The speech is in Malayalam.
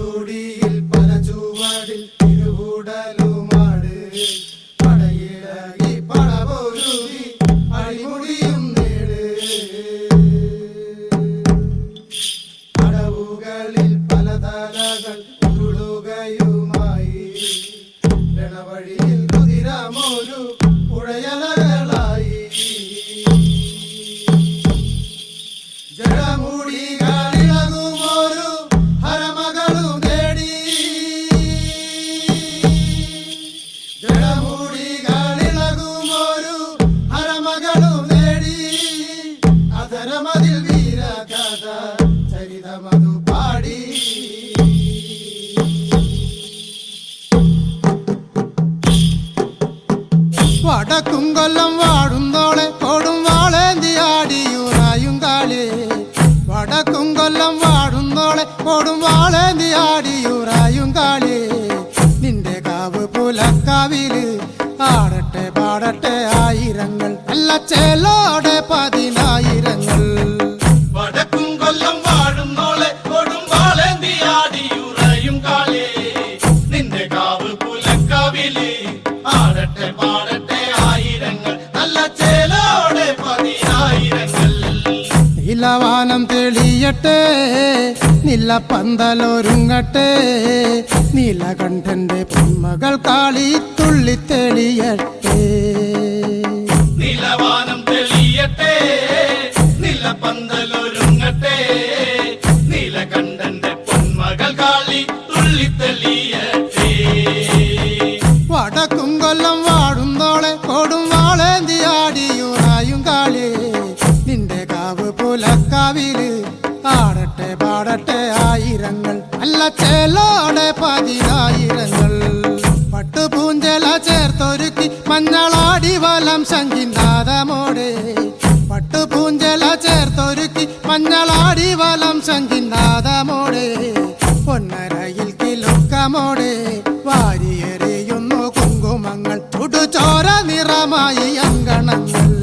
പടകുടിയിൽ പല ചുവടിൽ തിരുവുടലുമാട് പടയിളകി പടപൊരുകി അഴിമുടിയും നേട്. പടവുകളിൽ പല തലകൾ ഉരുളുകയുമായി. രണവഴിയിൽ കുതിരമൊരു പുഴയലകളായി. ജടമുടികളിളകുമൊരു അധരമതിൽ വീരകഥ ചരിതമതു പാടി. വടക്കും കൊല്ലം വാടുന്നോളെ കൊടും വാളേന്തിയാടിയുറായും കാളി. വടക്കും കൊല്ലം വാടുന്നോളെ കൊടും വാളേന്തിയാടിയുറായും കാളി. നിന്റെ കാവ് പുലക്കാവിൽ ആടട്ടെ പാടട്ടെ ആയിരങ്ങൾ. അല്ല ചേലോടെ പതിനായിരങ്ങൾ നീലവാനം തെളിയട്ടെ നില പന്തലൊരുങ്ങട്ടെ നീലകണ്ഠന്റെ പൊന്മകൾ കാളി തുള്ളി തെളിയട്ടെ. നിലവാനം തെളിയട്ടെ നിലപ്പന്തലൊരുങ്ങട്ടെ നീലകണ്ഠന്റെ പൊന്മകൾ കാളി തുള്ളി തെളിയട്ടെ. കാവ് പാടട്ടെ പാടട്ടെ ആയിരങ്ങൾ. അല്ല ചേലോടെ പതിനായിരങ്ങൾ. പട്ടുപൂഞ്ചല ചേർത്തൊരുക്കി മഞ്ഞളാടി വലം ശങ്കിനാഥമോടെ പട്ടുപൂഞ്ചല ചേർത്തൊരുക്കി മഞ്ഞളാടി വലം ശങ്കിനാഥമോടെ പൊന്നരയിൽ കിലുക്കമോടെ വാരിയെറിയുന്നു കുങ്കുമങ്ങൾ. ചുടുചോര നിറമായി അങ്കണങ്ങൾ.